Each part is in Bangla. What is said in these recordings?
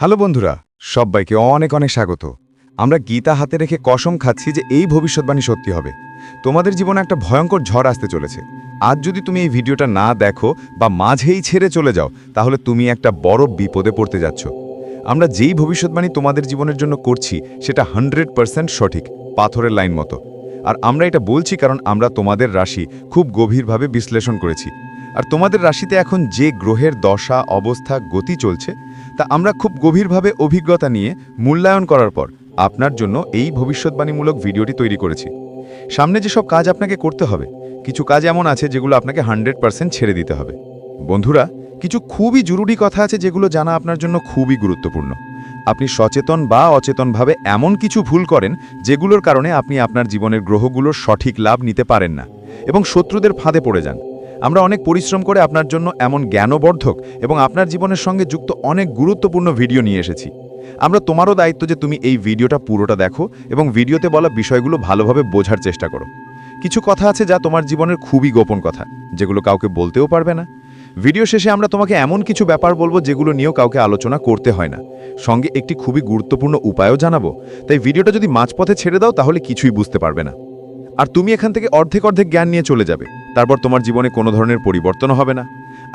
হ্যালো বন্ধুরা, সবাইকে অনেক অনেক স্বাগত। আমরা গীতা হাতে রেখে কসম খাচ্ছি যে এই ভবিষ্যৎবাণী সত্যি হবে। তোমাদের জীবনে একটা ভয়ঙ্কর ঝড় আসতে চলেছে। আজ যদি তুমি এই ভিডিওটা না দেখো বা মাঝেই ছেড়ে চলে যাও, তাহলে তুমি একটা বড় বিপদে পড়তে যাচ্ছ। আমরা যেই ভবিষ্যৎবাণী তোমাদের জীবনের জন্য করছি, সেটা হান্ড্রেড পারসেন্ট সঠিক, পাথরের লাইন মতো। আর আমরা এটা বলছি কারণ আমরা তোমাদের রাশি খুব গভীরভাবে বিশ্লেষণ করেছি। আর তোমাদের রাশিতে এখন যে গ্রহের দশা, অবস্থা, গতি চলছে, তা আমরা খুব গভীরভাবে অভিজ্ঞতা নিয়ে মূল্যায়ন করার পর আপনার জন্য এই ভবিষ্যৎবাণীমূলক ভিডিওটি তৈরি করেছি। সামনে যেসব কাজ আপনাকে করতে হবে, কিছু কাজ এমন আছে যেগুলো আপনাকে হান্ড্রেড পারসেন্ট ছেড়ে দিতে হবে। বন্ধুরা, কিছু খুবই জরুরি কথা আছে যেগুলো জানা আপনার জন্য খুবই গুরুত্বপূর্ণ। আপনি সচেতন বা অচেতনভাবে এমন কিছু ভুল করেন যেগুলোর কারণে আপনি আপনার জীবনের গ্রহগুলোর সঠিক লাভ নিতে পারেন না এবং শত্রুদের ফাঁদে পড়ে যান। আমরা অনেক পরিশ্রম করে আপনার জন্য এমন জ্ঞানবর্ধক এবং আপনার জীবনের সঙ্গে যুক্ত অনেক গুরুত্বপূর্ণ ভিডিও নিয়ে এসেছি। আমরা তোমারও দায়িত্ব যে তুমি এই ভিডিওটা পুরোটা দেখো এবং ভিডিওতে বলা বিষয়গুলো ভালোভাবে বোঝার চেষ্টা করো। কিছু কথা আছে যা তোমার জীবনের খুবই গোপন কথা, যেগুলো কাউকে বলতেও পারবে না। ভিডিও শেষে আমরা তোমাকে এমন কিছু ব্যাপার বলব যেগুলো নিয়েও কাউকে আলোচনা করতে হয় না। সঙ্গে একটি খুবই গুরুত্বপূর্ণ উপায়ও জানাব। তাই ভিডিওটা যদি মাঝপথে ছেড়ে দাও তাহলে কিছুই বুঝতে পারবে না। আর তুমি এখান থেকে অর্ধেক অর্ধেক জ্ঞান নিয়ে চলে যাবে। তারপর তোমার জীবনে কোনো ধরনের পরিবর্তন হবে না।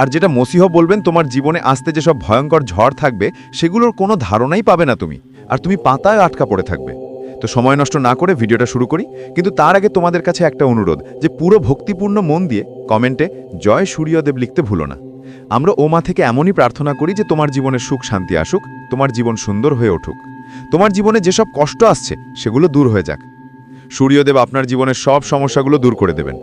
আর যেটা মসিহ বলবেন, তোমার জীবনে আসতে যেসব ভয়ঙ্কর ঝড় থাকবে, সেগুলোর কোনো ধারণাই পাবে না তুমি, আর তুমি পাতায় আটকা পড়ে থাকবে। তো সময় নষ্ট না করে ভিডিওটা শুরু করি, কিন্তু তার আগে তোমাদের কাছে একটা অনুরোধ, যে পুরো ভক্তিপূর্ণ মন দিয়ে কমেন্টে জয় সূর্যদেব লিখতে ভুলো না। আমরা ওমা থেকে এমনই প্রার্থনা করি যে তোমার জীবনে সুখ, শান্তি আসুক, তোমার জীবন সুন্দর হয়ে উঠুক। তোমার জীবনে যেসব কষ্ট আসছে, সেগুলো দূর হয়ে যাক। সূর্যদেব আপনার জীবনের সব সমস্যাগুলো দূর করে দেবেন।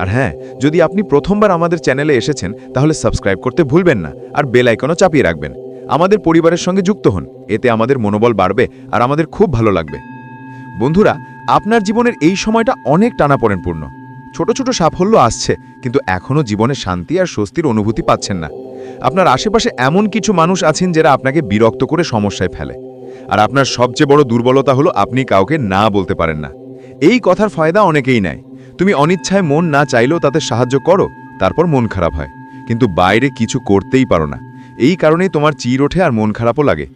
আর হ্যাঁ যদি আপনি প্রথমবার আমাদের চ্যানেলে এসেছেন, তাহলে সাবস্ক্রাইব করতে ভুলবেন না আর বেল আইকনও চাপিয়ে রাখবেন। আমাদের পরিবারের সঙ্গে যুক্ত হন, এতে আমাদের মনোবল বাড়বে আর আমাদের খুব ভালো লাগবে। বন্ধুরা, আপনার জীবনের এই সময়টা অনেক টানাপোড়েনপূর্ণ। ছোট ছোট সাফল্য আসছে, কিন্তু এখনও জীবনে শান্তি আর স্বস্তির অনুভূতি পাচ্ছেন না। আপনার আশেপাশে এমন কিছু মানুষ আছেন যারা আপনাকে বিরক্ত করে সমস্যায় ফেলে। আর আপনার সবচেয়ে বড় দুর্বলতা হলো আপনি কাউকে না বলতে পারেন না। এই কথার ফায়দা অনেকেই নেয়। তুমি অনিচ্ছায় মন না চাইলেও তাতে সাহায্য করো, তারপর মন খারাপ হয়। কিন্তু বাইরে কিছু করতেই পারো না। এই কারণেই তোমার চির ওঠে আর মন খারাপও লাগে।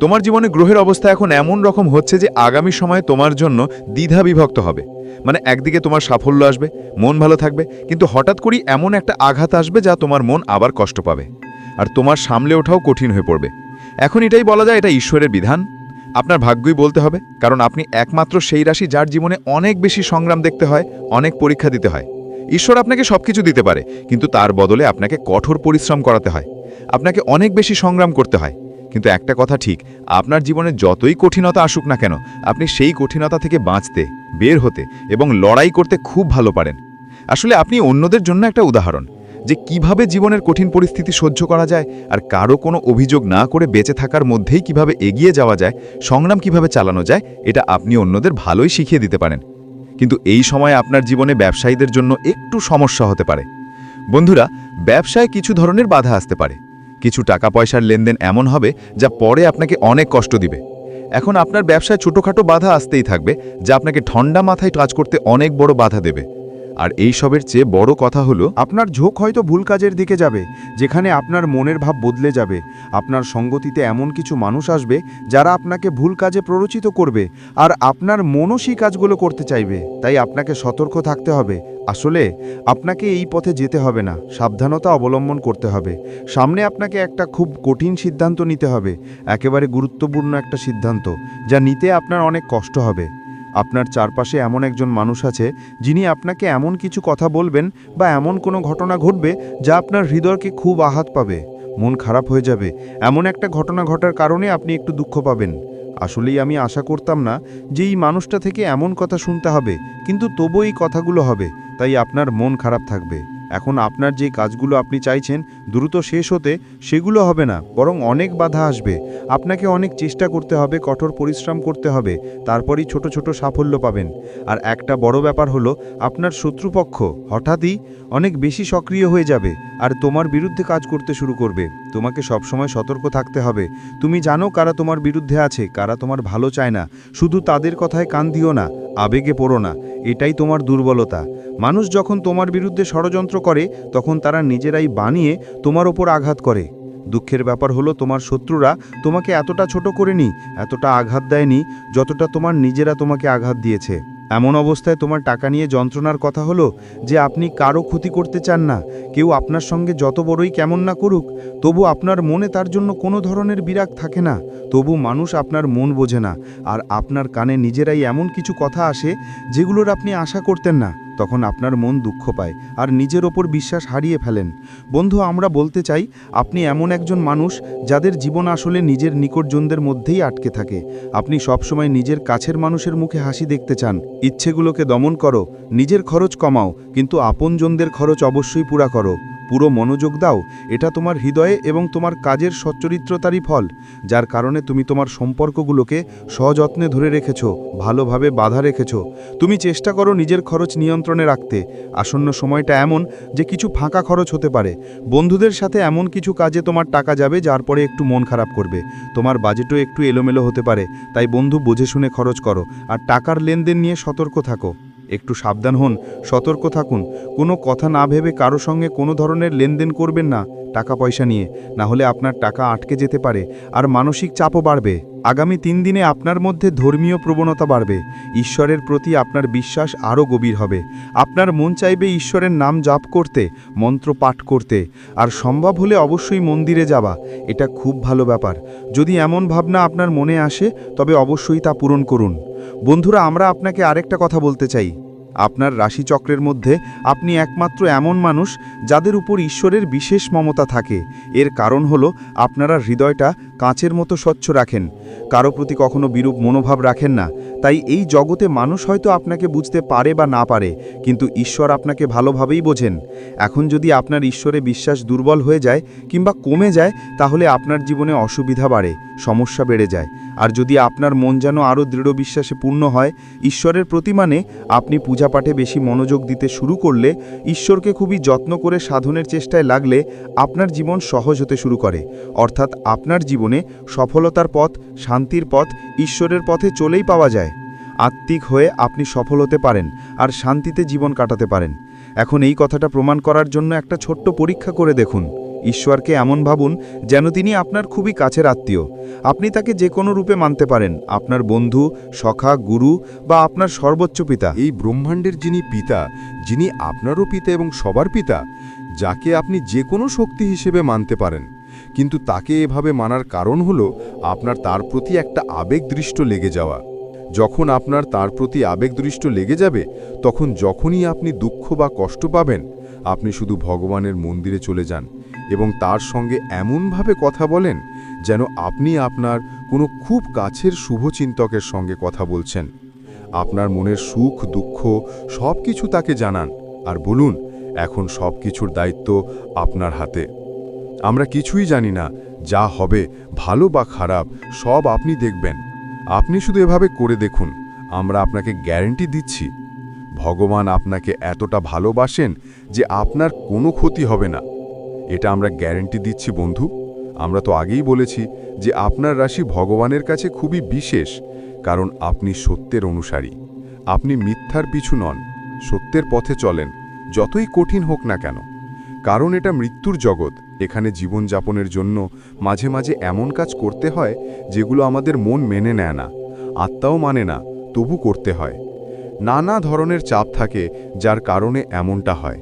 তোমার জীবনে গ্রহের অবস্থা এখন এমন রকম হচ্ছে যে আগামী সময়ে তোমার জন্য দ্বিধা বিভক্ত হবে। মানে একদিকে তোমার সাফল্য আসবে, মন ভালো থাকবে, কিন্তু হঠাৎ করেই এমন একটা আঘাত আসবে যা তোমার মন আবার কষ্ট পাবে। আর তোমার সামলে ওঠাও কঠিন হয়ে পড়বে। এখন এটাই বলা যায় এটা ঈশ্বরের বিধান। আপনার ভাগ্যই বলতে হবে, কারণ আপনি একমাত্র সেই রাশি যার জীবনে অনেক বেশি সংগ্রাম দেখতে হয়, অনেক পরীক্ষা দিতে হয়। ঈশ্বর আপনাকে সবকিছু দিতে পারে, কিন্তু তার বদলে আপনাকে কঠোর পরিশ্রম করাতে হয়। আপনাকে অনেক বেশি সংগ্রাম করতে হয়। কিন্তু একটা কথা ঠিক, আপনার জীবনে যতই কঠিনতা আসুক না কেন, আপনি সেই কঠিনতা থেকে বাঁচতে, বের হতে এবং লড়াই করতে খুব ভালো পারেন। আসলে আপনি অন্যদের জন্য একটা উদাহরণ। যে কীভাবে জীবনের কঠিন পরিস্থিতি সহ্য করা যায় আর কারও কোনো অভিযোগ না করে বেঁচে থাকার মধ্যেই কীভাবে এগিয়ে যাওয়া যায়, সংগ্রাম কীভাবে চালানো যায়, এটা আপনি অন্যদের ভালোই শিখিয়ে দিতে পারেন। কিন্তু এই সময় আপনার জীবনে ব্যবসায়ীদের জন্য একটু সমস্যা হতে পারে। বন্ধুরা, ব্যবসায় কিছু ধরনের বাধা আসতে পারে। কিছু টাকা পয়সার লেনদেন এমন হবে যা পরে আপনাকে অনেক কষ্ট দিবে। এখন আপনার ব্যবসায় ছোটোখাটো বাধা আসতেই থাকবে, যা আপনাকে ঠান্ডা মাথায় কাজ করতে অনেক বড় বাধা দেবে। আর এই সবের চেয়ে বড় কথা হলো, আপনার ঝোঁক হয়তো ভুল কাজের দিকে যাবে, যেখানে আপনার মনের ভাব বদলে যাবে। আপনার সঙ্গতিতে এমন কিছু মানুষ আসবে, যারা আপনাকে ভুল কাজে প্ররোচিত করবে, আর আপনার মনও সেই কাজগুলো করতে চাইবে। তাই আপনাকে সতর্ক থাকতে হবে। আসলে, আপনাকে এই পথে যেতে হবে না। সাবধানতা অবলম্বন করতে হবে। সামনে আপনাকে একটা খুব কঠিন সিদ্ধান্ত নিতে হবে। একেবারে গুরুত্বপূর্ণ একটা সিদ্ধান্ত, যা নিতে আপনার অনেক কষ্ট হবে। আপনার চারপাশে এমন একজন মানুষ আছে যিনি আপনাকে এমন কিছু কথা বলবেন বা এমন কোনো ঘটনা ঘটবে যা আপনার হৃদয়কে খুব আঘাত পাবে, মন খারাপ হয়ে যাবে। এমন একটা ঘটনা ঘটার কারণে আপনি একটু দুঃখ পাবেন। আসলেই আমি আশা করতাম না যে এই মানুষটা থেকে এমন কথা শুনতে হবে, কিন্তু তবু এই কথাগুলো হবে, তাই আপনার মন খারাপ থাকবে। এখন আপনার যে কাজগুলো আপনি চাইছেন, দ্রুত শেষ হতে সেগুলো হবে না, বরং অনেক বাধা আসবে। আপনাকে অনেক চেষ্টা করতে হবে, কঠোর পরিশ্রম করতে হবে, তারপরই ছোট ছোট সাফল্য পাবেন। আর একটা বড় ব্যাপার হলো, আপনার শত্রুপক্ষ হঠাৎই অনেক বেশি সক্রিয় হয়ে যাবে, আর তোমার বিরুদ্ধে কাজ করতে শুরু করবে। তোমাকে সবসময় সতর্ক থাকতে হবে। তুমি জানো কারা তোমার বিরুদ্ধে আছে, কারা তোমার ভালো চায় না। শুধু তাদের কথায় কান দিও না, আবেগে পড়ো না, এটাই তোমার দুর্বলতা। মানুষ যখন তোমার বিরুদ্ধে ষড়যন্ত্র করে, তখন তারা নিজেরাই বানিয়ে তোমার ওপর আঘাত করে। দুঃখের ব্যাপার হলো, তোমার শত্রুরা তোমাকে এতটা ছোট করেনি, এতটা আঘাত দেয়নি, যতটা তোমার নিজেরা তোমাকে আঘাত দিয়েছে। এমন অবস্থায় তোমার টাকা নিয়ে যন্ত্রণার কথা হলো যে, আপনি কারও ক্ষতি করতে চান না। কেউ আপনার সঙ্গে যত বড়ই কেমন না করুক, তবু আপনার মনে তার জন্য কোনো ধরনের বিরাগ থাকে না। তবু মানুষ আপনার মন বোঝে না, আর আপনার কানে নিজেরাই এমন কিছু কথা আসে, যেগুলোর আপনি আশা করতেন না। তখন আপনার মন দুঃখ পায় আর নিজের ওপর বিশ্বাস হারিয়ে ফেলেন। বন্ধু, আমরা বলতে চাই, আপনি এমন একজন মানুষ যাদের জীবন আসলে নিজের নিকটজনদের মধ্যেই আটকে থাকে। আপনি সবসময় নিজের কাছের মানুষের মুখে হাসি দেখতে চান। ইচ্ছেগুলোকে দমন করো, নিজের খরচ কমাও, কিন্তু আপনজনদের খরচ অবশ্যই পুরা করো। পুরো মনোযোগ দাও, এটা তোমার হৃদয়ে এবং তোমার কাজের সচ্চরিত্রতারই ফল, যার কারণে তুমি তোমার সম্পর্কগুলোকে সযত্নে ধরে রেখেছো, ভালোভাবে বাধা রেখেছো। তুমি চেষ্টা করো নিজের খরচ নিয়ন্ত্রণে রাখতে। আসন্ন সময়টা এমন যে কিছু ফাঁকা খরচ হতে পারে। বন্ধুদের সাথে এমন কিছু কাজে তোমার টাকা যাবে, যার পরে একটু মন খারাপ করবে। তোমার বাজেটও একটু এলোমেলো হতে পারে, তাই বন্ধু বুঝে শুনে খরচ করো, আর টাকার লেনদেন নিয়ে সতর্ক থাকো। একটু সাবধান হন, সতর্ক থাকুন। কোনো কথা না ভেবে কারও সঙ্গে কোনো ধরনের লেনদেন করবেন না টাকা পয়সা নিয়ে। না হলে আপনার টাকা আটকে যেতে পারে আর মানসিক চাপও বাড়বে। আগামী তিন দিনে আপনার মধ্যে ধর্মীয় প্রবণতা বাড়বে। ঈশ্বরের প্রতি আপনার বিশ্বাস আরও গভীর হবে। আপনার মন চাইবে ঈশ্বরের নাম জাপ করতে, মন্ত্র পাঠ করতে। আর সম্ভব হলে অবশ্যই মন্দিরে যাওয়া, এটা খুব ভালো ব্যাপার। যদি এমন ভাবনা আপনার মনে আসে, তবে অবশ্যই তা পূরণ করুন। বন্ধুরা, আমরা আপনাকে আরেকটা কথা বলতে চাই। আপনার রাশিচক্রের মধ্যে আপনি একমাত্র এমন মানুষ যাদের উপর ঈশ্বরের বিশেষ মমতা থাকে। এর কারণ হলো আপনারা হৃদয়টা কাঁচের মতো স্বচ্ছ রাখেন। কারও প্রতি কখনো বিরূপ মনোভাব রাখেন না। তাই এই জগতে মানুষ হয়তো আপনাকে বুঝতে পারে বা না পারে, কিন্তু ঈশ্বর আপনাকে ভালোভাবেই বোঝেন। এখন যদি আপনার ঈশ্বরে বিশ্বাস দুর্বল হয়ে যায় কিংবা কমে যায়, তাহলে আপনার জীবনে অসুবিধা বাড়ে, সমস্যা বেড়ে যায়। আর যদি আপনার মন যেন আরও দৃঢ় বিশ্বাসে পূর্ণ হয়, ঈশ্বরের প্রতিমানে আপনি পূজাপাঠে বেশি মনোযোগ দিতে শুরু করলে ঈশ্বরকে খুবই যত্ন করে সাধনের চেষ্টায় লাগলে আপনার জীবন সহজ হতে শুরু করে। অর্থাৎ আপনার জীবনে সফলতার পথ, শান্তির পথ, ঈশ্বরের পথে চলেই পাওয়া যায়। আত্মিক হয়ে আপনি সফল হতে পারেন আর শান্তিতে জীবন কাটাতে পারেন। এখন এই কথাটা প্রমাণ করার জন্য একটা ছোট্ট পরীক্ষা করে দেখুন। ঈশ্বরকে এমন ভাবুন যেন তিনি আপনার খুবই কাছের আত্মীয়। আপনি তাকে যে কোনো রূপে মানতে পারেন। আপনার বন্ধু, সখা, গুরু বা আপনার সর্বোচ্চ পিতা। এই ব্রহ্মাণ্ডের যিনি পিতা, যিনি আপনারও পিতা এবং সবার পিতা, যাকে আপনি যে কোনো শক্তি হিসেবে মানতে পারেন। কিন্তু তাকে এভাবে মানার কারণ হলো আপনার তার প্রতি একটা আবেগদৃষ্ট লেগে যাওয়া। যখন আপনার তার প্রতি আবেগদৃষ্ট লেগে যাবে, তখন যখনই আপনি দুঃখ বা কষ্ট পাবেন, আপনি শুধু ভগবানের মন্দিরে চলে যান। এবং তার সঙ্গে এমনভাবে কথা বলেন যেন আপনি আপনার কোনো খুব কাছের শুভচিন্তকের সঙ্গে কথা বলছেন। আপনার মনের সুখ, দুঃখ সব কিছু তাকে জানান আর বলুন, এখন সব কিছুর দায়িত্ব আপনার হাতে। আমরা কিছুই জানি না যা হবে, ভালো বা খারাপ, সব আপনি দেখবেন। আপনি শুধু এভাবে করে দেখুন, আমরা আপনাকে গ্যারেন্টি দিচ্ছি। ভগবান আপনাকে এতটা ভালোবাসেন যে আপনার কোনো ক্ষতি হবে না। এটা আমরা গ্যারেন্টি দিচ্ছি, বন্ধু। আমরা তো আগেই বলেছি যে আপনার রাশি ভগবানের কাছে খুবই বিশেষ, কারণ আপনি সত্যের অনুসারী। আপনি মিথ্যার পিছু নন, সত্যের পথে চলেন, যতই কঠিন হোক না কেন। কারণ এটা মৃত্যুর জগৎ, এখানে জীবনযাপনের জন্য মাঝে মাঝে এমন কাজ করতে হয় যেগুলো আমাদের মন মেনে নেয় না, আত্মাও মানে না, তবু করতে হয়। নানা ধরনের চাপ থাকে যার কারণে এমনটা হয়।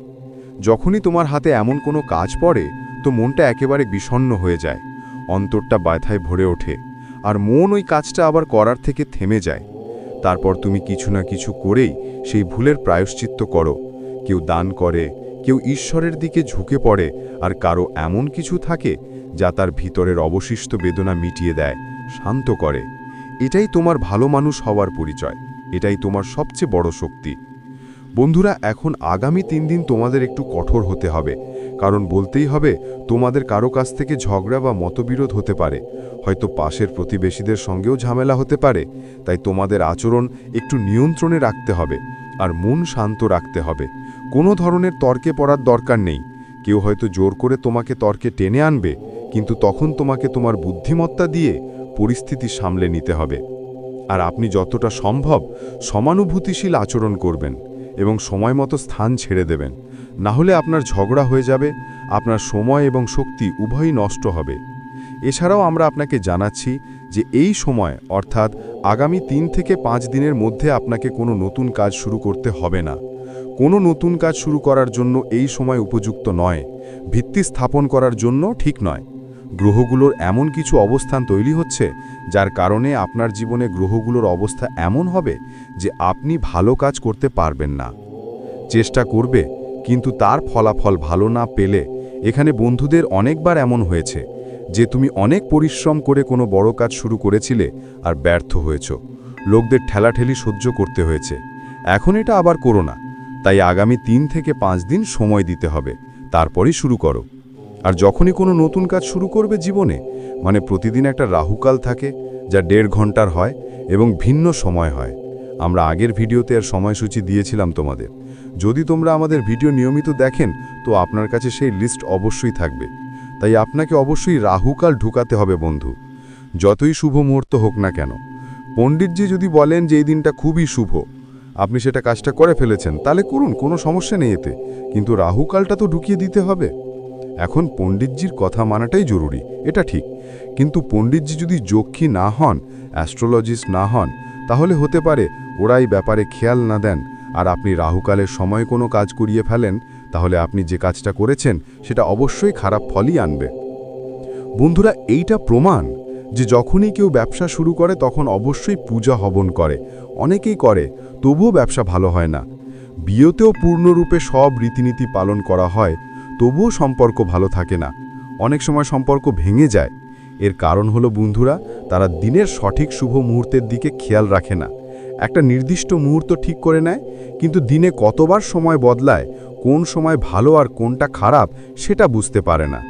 যখনই তোমার হাতে এমন কোনো কাজ পড়ে, তো মনটা একেবারে বিষণ্ণ হয়ে যায়। অন্তরটা ব্যথায় ভরে ওঠে, আর মন ওই কাজটা আবার করার থেকে থেমে যায়। তারপর তুমি কিছু না কিছু করেই সেই ভুলের প্রায়শ্চিত্ত করো। কেউ দান করে, কেউ ঈশ্বরের দিকে ঝুঁকে পড়ে, আর কারও এমন কিছু থাকে যা তার ভিতরের অবশিষ্ট বেদনা মিটিয়ে দেয়, শান্ত করে। এটাই তোমার ভালো মানুষ হওয়ার পরিচয়, এটাই তোমার সবচেয়ে বড় শক্তি। বন্ধুরা, এখন আগামী তিন দিন তোমাদের একটু কঠোর হতে হবে। কারণ বলতেই হবে, তোমাদের কারও কাছ থেকে ঝগড়া বা মতবিরোধ হতে পারে। হয়তো পাশের প্রতিবেশীদের সঙ্গেও ঝামেলা হতে পারে। তাই তোমাদের আচরণ একটু নিয়ন্ত্রণে রাখতে হবে আর মন শান্ত রাখতে হবে। কোনো ধরনের তর্কে পড়ার দরকার নেই। কেউ হয়তো জোর করে তোমাকে তর্কে টেনে আনবে, কিন্তু তখন তোমাকে তোমার বুদ্ধিমত্তা দিয়ে পরিস্থিতি সামলে নিতে হবে। আর আপনি যতটা সম্ভব সমানুভূতিশীল আচরণ করবেন। এবং সময় মতো স্থান ছেড়ে দেবেন। না হলে আপনার ঝগড়া হয়ে যাবে, আপনার সময় এবং শক্তি উভয়ই নষ্ট হবে। এছাড়াও আমরা আপনাকে জানাচ্ছি যে এই সময়, অর্থাৎ আগামী তিন থেকে পাঁচ দিনের মধ্যে আপনাকে কোনো নতুন কাজ শুরু করতে হবে না। কোনো নতুন কাজ শুরু করার জন্য এই সময় উপযুক্ত নয়। ভিত্তি স্থাপন করার জন্য ঠিক নয়। গ্রহগুলোর এমন কিছু অবস্থান তৈরি হচ্ছে যার কারণে আপনার জীবনে গ্রহগুলোর অবস্থা এমন হবে যে আপনি ভালো কাজ করতে পারবেন না। চেষ্টা করবে, কিন্তু তার ফলাফল ভালো না পেলে এখানে বন্ধুদের অনেকবার এমন হয়েছে যে তুমি অনেক পরিশ্রম করে কোনো বড় কাজ শুরু করেছিলে আর ব্যর্থ হয়েছ। লোকদের ঠেলাঠেলি সহ্য করতে হয়েছে। এখন এটা আবার করো না, তাই আগামী তিন থেকে পাঁচ দিন সময় দিতে হবে, তারপরেই শুরু করো। আর যখনই কোনো নতুন কাজ শুরু করবে জীবনে মানে প্রতিদিন একটা রাহুকাল থাকে, যা দেড় ঘণ্টার হয় এবং ভিন্ন সময় হয়। আমরা আগের ভিডিওতে এর সময়সূচি দিয়েছিলাম তোমাদের। যদি তোমরা আমাদের ভিডিও নিয়মিত দেখেন, তো আপনার কাছে সেই লিস্ট অবশ্যই থাকবে। তাই আপনাকে অবশ্যই রাহুকাল ঢুকাতে হবে বন্ধু। যতই শুভ মুহূর্ত হোক না কেন। পণ্ডিতজি যদি বলেন যে এই দিনটা খুবই শুভ, আপনি সেটা কাজটা করে ফেলেছেন, তাহলে করুন, কোনো সমস্যা নেই এতে। কিন্তু রাহুকালটা তো ঢুকিয়ে দিতে হবে। এখন পণ্ডিতজির কথা মানাটাই জরুরি, এটা ঠিক। কিন্তু পণ্ডিতজি যদি যক্ষী না হন, অ্যাস্ট্রোলজিস্ট না হন, তাহলে হতে পারে ওরাই ব্যাপারে খেয়াল না দেন। আর আপনি রাহুকালের সময় কোনো কাজ করিয়ে ফেলেন, তাহলে আপনি যে কাজটা করেছেন, সেটা অবশ্যই খারাপ ফলই আনবে। বন্ধুরা, এইটা প্রমাণ যে যখনই কেউ ব্যবসা শুরু করে, তখন অবশ্যই পূজা হবন করে। অনেকেই করে, তবুও ব্যবসা ভালো হয় না। বিয়েতেও পূর্ণরূপে সব রীতিনীতি পালন করা হয় তবুও সম্পর্ক ভালো থাকে না। অনেক সময় সম্পর্ক ভেঙে যায়। এর কারণ হলো বন্ধুরা, তারা দিনের সঠিক শুভ মুহূর্তের দিকে খেয়াল রাখে না। একটা নির্দিষ্ট মুহূর্ত ঠিক করে নেয়, কিন্তু দিনে কতবার সময় বদলায়, কোন সময় ভালো আর কোনটা খারাপ, সেটা বুঝতে পারে না।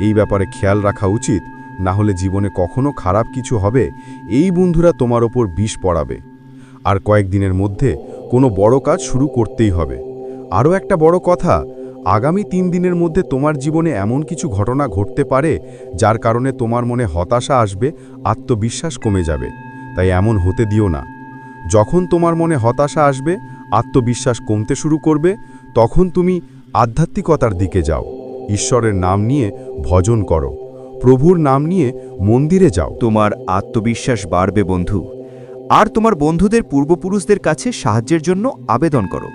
এই ব্যাপারে খেয়াল রাখা উচিত, না হলে জীবনে কখনো খারাপ কিছু হবে, এই বন্ধুরা তোমার ওপর বিষ পড়াবে। আর কয়েকদিনের মধ্যে কোনো বড় কাজ শুরু করতেই হবে। আরও একটা বড় কথা আগামী তিন দিনের মধ্যে তোমার জীবনে এমন কিছু ঘটনা ঘটতে পারে যার কারণে তোমার মনে হতাশা আসবে, আত্মবিশ্বাস কমে যাবে। তাই এমন হতে দিও না। যখন তোমার মনে হতাশা আসবে, আত্মবিশ্বাস কমতে শুরু করবে, তখন তুমি আধ্যাত্মিকতার দিকে যাও। ঈশ্বরের নাম নিয়ে ভজন করো। প্রভুর নাম নিয়ে মন্দিরে যাও। তোমার আত্মবিশ্বাস বাড়বে বন্ধু। আর তোমার বন্ধুদের পূর্বপুরুষদের কাছে সাহায্যের জন্য আবেদন করো।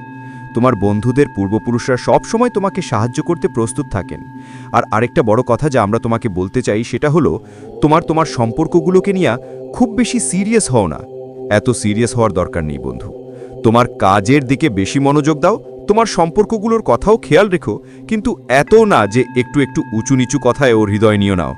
তোমার বন্ধুদের পূর্বপুরুষরা সবসময় তোমাকে সাহায্য করতে প্রস্তুত থাকেন। আর আরেকটা বড় কথা যা আমরা তোমাকে বলতে চাই সেটা হলো, তোমার তোমার সম্পর্কগুলোকে নিয়ে খুব বেশি সিরিয়াস হও না। এত সিরিয়াস হওয়ার দরকার নেই বন্ধু। তোমার কাজের দিকে বেশি মনোযোগ দাও, তোমার সম্পর্কগুলোর কথাও খেয়াল রেখো, কিন্তু এত না যে একটু একটু উঁচু নিচু কথায় ওর হৃদয় নিও নাও।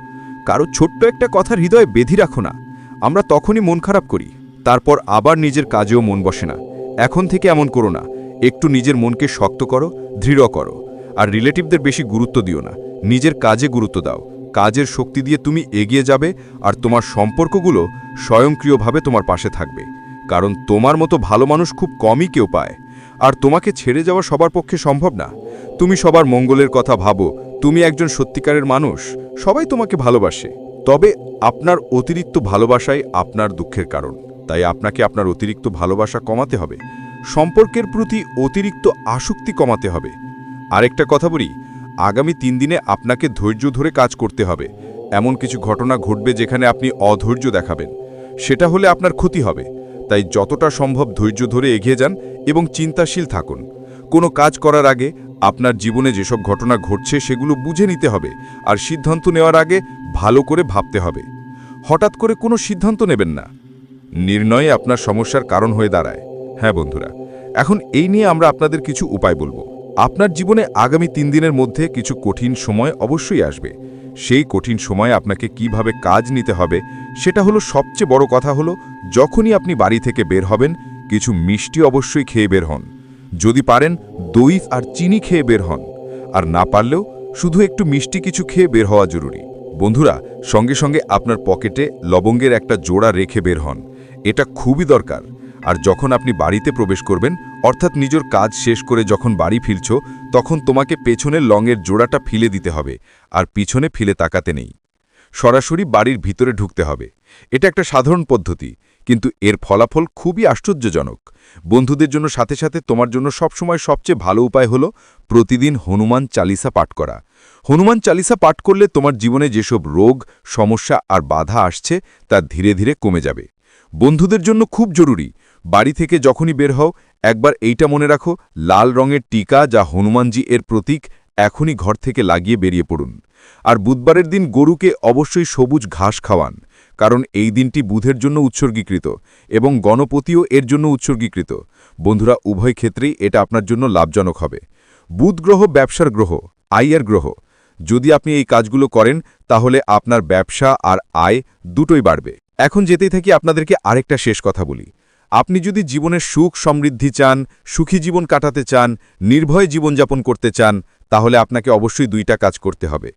কারও ছোট্ট একটা কথার হৃদয়ে বেঁধি রাখো না। আমরা তখনই মন খারাপ করি, তারপর আবার নিজের কাজেও মন বসে না। এখন থেকে এমন করো না। একটু নিজের মনকে শক্ত করো, দৃঢ় করো, আর রিলেটিভদের বেশি গুরুত্ব দিও না। নিজের কাজে গুরুত্ব দাও। কাজের শক্তি দিয়ে তুমি এগিয়ে যাবে, আর তোমার সম্পর্কগুলো স্বয়ংক্রিয়ভাবে তোমার পাশে থাকবে। কারণ তোমার মতো ভালো মানুষ খুব কমই কেউ পায়। আর তোমাকে ছেড়ে যাওয়া সবার পক্ষে সম্ভব না। তুমি সবার মঙ্গলের কথা ভাবো, তুমি একজন সত্যিকারের মানুষ, সবাই তোমাকে ভালোবাসে। তবে আপনার অতিরিক্ত ভালোবাসাই আপনার দুঃখের কারণ। তাই আপনাকে আপনার অতিরিক্ত ভালোবাসা কমাতে হবে। সম্পর্কের প্রতি অতিরিক্ত আসক্তি কমাতে হবে। আরেকটা কথা বলি, আগামী তিন দিনে আপনাকে ধৈর্য ধরে কাজ করতে হবে। এমন কিছু ঘটনা ঘটবে যেখানে আপনি অধৈর্য দেখাবেন। সেটা হলে আপনার ক্ষতি হবে। তাই যতটা সম্ভব ধৈর্য ধরে এগিয়ে যান এবং চিন্তাশীল থাকুন। কোনো কাজ করার আগে আপনার জীবনে যেসব ঘটনা ঘটছে সেগুলো বুঝে নিতে হবে আর সিদ্ধান্ত নেওয়ার আগে ভালো করে ভাবতে হবে। হঠাৎ করে কোনো সিদ্ধান্ত নেবেন না। নির্ণয়ে আপনার সমস্যার কারণ হয়ে দাঁড়ায়। হ্যাঁ বন্ধুরা, এখন এই নিয়ে আমরা আপনাদের কিছু উপায় বলব। আপনার জীবনে আগামী তিন দিনের মধ্যে কিছু কঠিন সময় অবশ্যই আসবে। সেই কঠিন সময়ে আপনাকে কীভাবে কাজ নিতে হবে, সেটা হলো সবচেয়ে বড় কথা হলো, যখনই আপনি বাড়ি থেকে বের হবেন, কিছু মিষ্টি অবশ্যই খেয়ে বের হন। যদি পারেন, দই আর চিনি খেয়ে বের হন। আর না পারলেও, শুধু একটু মিষ্টি কিছু খেয়ে বের হওয়া জরুরি। বন্ধুরা, সঙ্গে সঙ্গে আপনার পকেটে লবঙ্গের একটা জোড়া রেখে বের হন। এটা খুবই দরকার। আর যখন আপনি বাড়িতে প্রবেশ করবেন, অর্থাৎ নিজের কাজ শেষ করে যখন বাড়ি ফিরছ, তখন তোমাকে পেছনের লঙের জোড়াটা ফিলে দিতে হবে, আর পিছনে ফিলে তাকাতে নেই। সরাসরি বাড়ির ভিতরে ঢুকতে হবে। এটা একটা সাধারণ পদ্ধতি, কিন্তু এর ফলাফল খুবই আশ্চর্যজনক। বন্ধুদের জন্য সাথে সাথে তোমার জন্য সবসময় সবচেয়ে ভালো উপায় হলো প্রতিদিন হনুমান চালিসা পাঠ করা। হনুমান চালিসা পাঠ করলে তোমার জীবনে যেসব রোগ, সমস্যা আর বাধা আসছে, তা ধীরে ধীরে কমে যাবে। বন্ধুদের জন্য খুব জরুরি বাড়ি থেকে যখনই বের হও, একবার এইটা মনে রাখো, লাল রঙের টিকা যা হনুমানজি এর প্রতীক, এখনই ঘর থেকে লাগিয়ে বেরিয়ে পড়ুন। আর বুধবারের দিন গরুকে অবশ্যই সবুজ ঘাস খাওয়ান, কারণ এই দিনটি বুধের জন্য উৎসর্গীকৃত এবং গণপতিও এর জন্য উৎসর্গীকৃত। বন্ধুরা, উভয় ক্ষেত্রেই এটা আপনার জন্য লাভজনক হবে। বুধ গ্রহ ব্যবসার গ্রহ, আয়ের গ্রহ। যদি আপনি এই কাজগুলো করেন, তাহলে আপনার ব্যবসা আর আয় দুটোই বাড়বে। এখন যেতেই থাকি আপনাদেরকে আরেকটা শেষ কথা বলি। আপনি যদি জীবনের সুখ সমৃদ্ধি চান, সুখী জীবন কাটাতে চান, নির্ভয়ে জীবনযাপন করতে চান, তাহলে আপনাকে অবশ্যই দুইটা কাজ করতে হবে।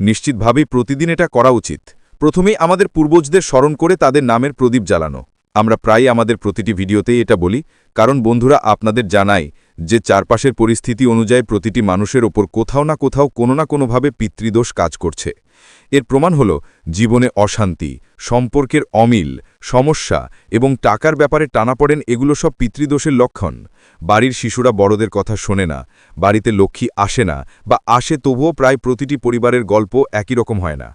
নিশ্চিতভাবেই প্রতিদিন এটা করা উচিত। প্রথমেই আমাদের পূর্বজদের স্মরণ করে তাদের নামের প্রদীপ জ্বালানো। আমরা প্রায় আমাদের প্রতিটি ভিডিওতেই এটা বলি, কারণ বন্ধুরা আপনাদের জানাই যে চারপাশের পরিস্থিতি অনুযায়ী প্রতিটি মানুষের ওপর কোথাও না কোথাও কোনো না কোনোভাবে পিতৃদোষ কাজ করছে। এর প্রমাণ হল জীবনে অশান্তি, সম্পর্কের অমিল, সমস্যা এবং টাকার ব্যাপারে টানাপড়েন এগুলো সব পিতৃদোষের লক্ষণ। বাড়ির শিশুরা বড়দের কথা শোনে না, বাড়িতে লক্ষ্মী আসে না বা আসে তবুও প্রায় প্রতিটি পরিবারের গল্প একই রকম হয় না।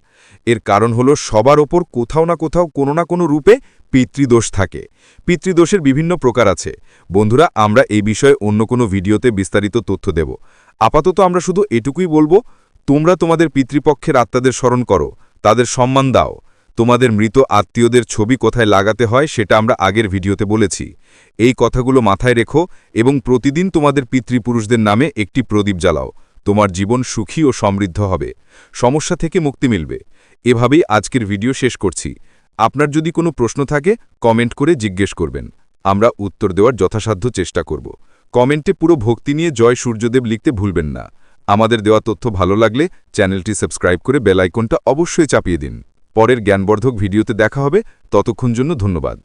এর কারণ হলো সবার ওপর কোথাও না কোথাও কোনো না কোনো রূপে পিতৃদোষ থাকে। পিতৃদোষের বিভিন্ন প্রকার আছে। বন্ধুরা, আমরা এই বিষয়ে অন্য কোনো ভিডিওতে বিস্তারিত তথ্য দেব। আপাতত আমরা শুধু এটুকুই বলব তোমরা তোমাদের পিতৃপক্ষের আত্মাদের স্মরণ করো, তাদের সম্মান দাও। তোমাদের মৃত আত্মীয়দের ছবি কোথায় লাগাতে হয় সেটা আমরা আগের ভিডিওতে বলেছি। এই কথাগুলো মাথায় রেখো এবং প্রতিদিন তোমাদের পিতৃপুরুষদের নামে একটি প্রদীপ জ্বালাও। তোমার জীবন সুখী ও সমৃদ্ধ হবে। সমস্যা থেকে মুক্তি মিলবে। এভাবেই আজকের ভিডিও শেষ করছি। আপনার যদি কোনো প্রশ্ন থাকে, কমেন্ট করে জিজ্ঞেস করবেন। আমরা উত্তর দেওয়ার যথাসাধ্য চেষ্টা করব। কমেন্টে পুরো ভক্তি নিয়ে জয় সূর্যদেব লিখতে ভুলবেন না। আমাদের দেওয়া তথ্য ভালো লাগলে চ্যানেলটি সাবস্ক্রাইব করে বেলাইকনটা অবশ্যই চাপিয়ে দিন। পরের জ্ঞানবর্ধক ভিডিওতে দেখা হবে। ততক্ষণ জন্য ধন্যবাদ।